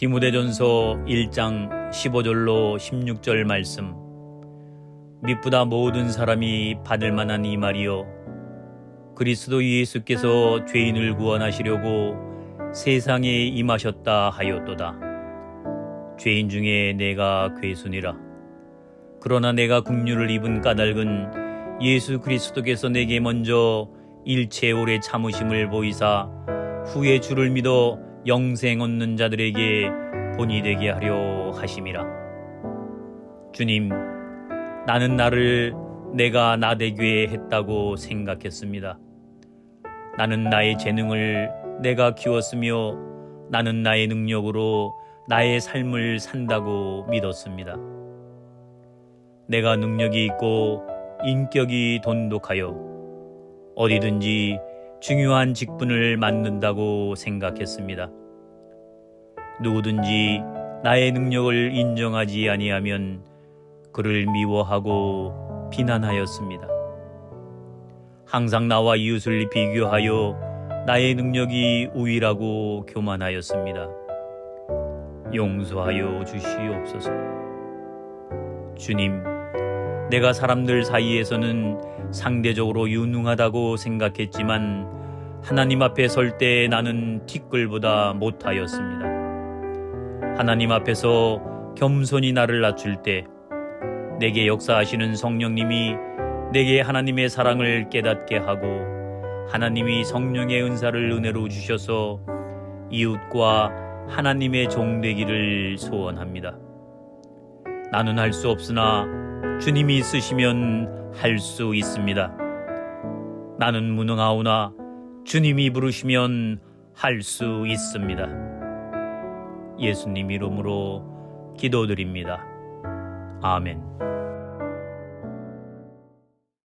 디모데전서 1장 15절로 16절 말씀. 미쁘다 모든 사람이 받을 만한 이 말이요 그리스도 예수께서 죄인을 구원하시려고 세상에 임하셨다 하였도다. 죄인 중에 내가 괴순이라. 그러나 내가 국류를 입은 까닭은 예수 그리스도께서 내게 먼저 일체 오래 참으심을 보이사 후에 주를 믿어 영생 얻는 자들에게 본이 되게 하려 하심이라. 주님, 나는 나를 내가 나 되게 했다고 생각했습니다. 나는 나의 재능을 내가 키웠으며 나는 나의 능력으로 나의 삶을 산다고 믿었습니다. 내가 능력이 있고 인격이 돈독하여 어디든지 중요한 직분을 맡는다고 생각했습니다. 누구든지 나의 능력을 인정하지 아니하면 그를 미워하고 비난하였습니다. 항상 나와 이웃을 비교하여 나의 능력이 우위라고 교만하였습니다. 용서하여 주시옵소서. 주님, 내가 사람들 사이에서는 상대적으로 유능하다고 생각했지만 하나님 앞에 설 때 나는 티끌보다 못하였습니다. 하나님 앞에서 겸손히 나를 낮출 때 내게 역사하시는 성령님이 내게 하나님의 사랑을 깨닫게 하고 하나님이 성령의 은사를 은혜로 주셔서 이웃과 하나님의 종 되기를 소원합니다. 나는 할 수 없으나 주님이 있으시면 할 수 있습니다. 나는 무능하오나 주님이 부르시면 할 수 있습니다. 예수님 이름으로 기도드립니다. 아멘.